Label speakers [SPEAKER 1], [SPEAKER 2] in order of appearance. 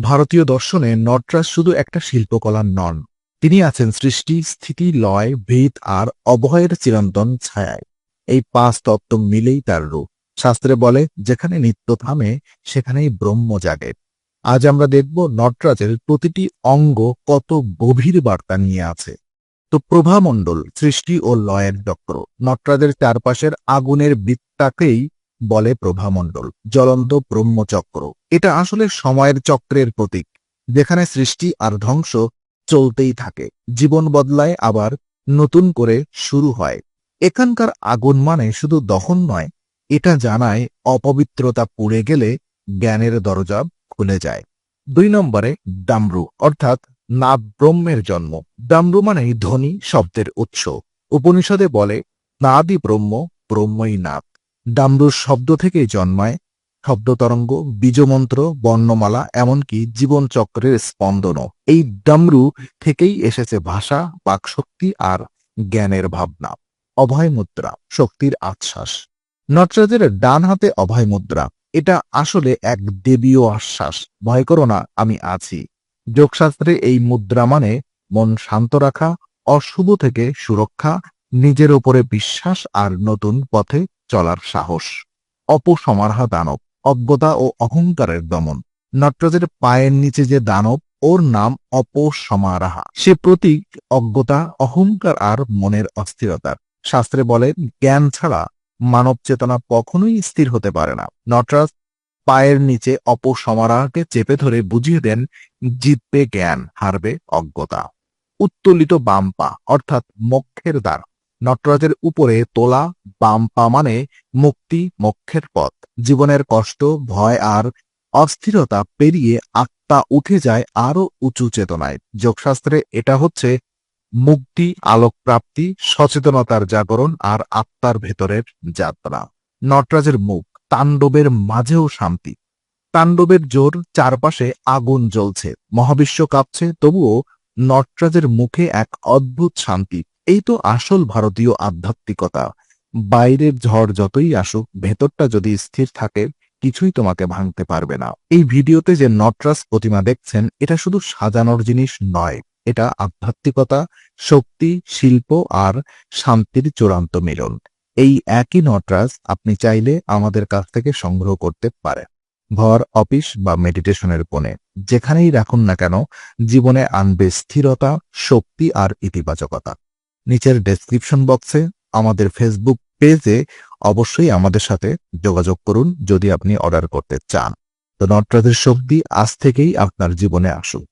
[SPEAKER 1] ভারতীয় দর্শনে নটরাজ শুধু একটা শিল্পকলা নন, তিনি আছেন সৃষ্টি, স্থিতি, লয়, ভেদ আর অভয়ের চিরন্তন ছায়ায়। এই পাঁচ তত্ত্ব মিলেই তার রূপ। শাস্ত্রে বলে, যেখানে নিত্য থামে, সেখানেই ব্রহ্ম জাগে। আজ আমরা দেখব নটরাজের প্রতিটি অঙ্গ কত গভীর বার্তা নিয়ে আছে। তো প্রভামণ্ডল, সৃষ্টি ও লয়ের চক্র। নটরাজের চারপাশের আগুনের বৃত্তাকেই বলে প্রভামণ্ডল, জ্বলন্ত ব্রহ্মচক্র। এটা আসলে সময়ের চক্রের প্রতীক, যেখানে সৃষ্টি আর ধ্বংস চলতেই থাকে। জীবন বদলায়, আবার নতুন করে শুরু হয়। এখানকার আগুন মানে শুধু দহন নয়, এটা জানায় অপবিত্রতা পুড়ে গেলে জ্ঞানের দরজা খুলে যায়। দুই নম্বরে, ডামরু, অর্থাৎ নাদ ব্রহ্মের জন্ম। ডামরু মানেই ধ্বনি, শব্দের উৎস। উপনিষদে বলে, নাদি ব্রহ্ম, ব্রহ্মই নাদ ডামরুর শব্দ থেকেই জন্মায় শব্দ তরঙ্গ, বীজমন্ত্র, বর্ণমালা, এমনকি জীবনচক্রের স্পন্দনও। এই ডামরু থেকেই এসেছে ভাষা, বাকশক্তি আর জ্ঞানের ভাবনা। অভয় মুদ্রা শক্তির আশ্বাস। নটরাজের ডান হাতে অভয় মুদ্রা এটা আসলে এক দেবীয় আশ্বাস। ভয় করো না, আমি আছি। যোগশাস্ত্রে এই মুদ্রা মানে মন শান্ত রাখা, অশুভ থেকে সুরক্ষা, নিজের ওপরে বিশ্বাস আর নতুন পথে চলার সাহস, অপসমারহা দানব, অজ্ঞতা ও অহংকারের দমন। নটরাজের পায়ের নিচে যে দানব, ওর নাম অপসমারাহা। সে প্রতীক, অজ্ঞতা, অহংকার আর মনের অস্থিরতার শাস্ত্রে বলে, জ্ঞান ছাড়া মানব চেতনা কখনোই স্থির হতে পারে না। নটরাজ পায়ের নিচে অপসমারাকে চেপে ধরে বুঝিয়ে দেন, জিতবে জ্ঞান, হারবে অজ্ঞতা। উত্তোলিত বাম পা, অর্থাৎ মোক্ষের দ্বার। নটরাজের উপরে তোলা বাম পা মানে মুক্তি, মোক্ষের পথ। জীবনের কষ্ট, ভয় আর অস্থিরতা পেরিয়ে আত্মা উঠে যায় আরও উঁচু চেতনায়। যোগশাস্ত্রে এটা হচ্ছে মুক্তি, আলোক প্রাপ্তি, সচেতনতার জাগরণ আর আত্মার ভেতরের যাত্রা। নটরাজের মুখ তাণ্ডবের মাঝেও শান্তি। তাণ্ডবের জোর চারপাশে আগুন জ্বলছে। মহাবিশ্ব কাঁপছে, তবুও নটরাজের মুখে এক অদ্ভুত শান্তি। এই তো আসল ভারতীয় আধ্যাত্মিকতা। বাইরের ঝড় যতই আসুক, ভেতরটা যদি স্থির থাকে, কিছুই তোমাকে ভাঙতে পারবে না। এই ভিডিওতে যে নটরাজ প্রতিমা দেখছেন, এটা শুধু সাজানোর জিনিস নয়, এটা আধ্যাত্মিকতা, শক্তি, শিল্প আর শান্তির চূড়ান্ত মিলন। এই একই নটরাজ আপনি চাইলে আমাদের কাছ থেকে সংগ্রহ করতে পারে ঘর অফিস বা মেডিটেশনের কোণে, যেখানেই রাখুন না কেন, জীবনে আনবে স্থিরতা, শক্তি আর ইতিবাচকতা। নিচের ডেসক্রিপশন বক্সে আমাদের ফেসবুক পেজে অবশ্যই আমাদের সাথে যোগাযোগ করুন যদি আপনি অর্ডার করতে চান। তো নটরাজের শক্তি আজ থেকেই আপনার জীবনে আসুক।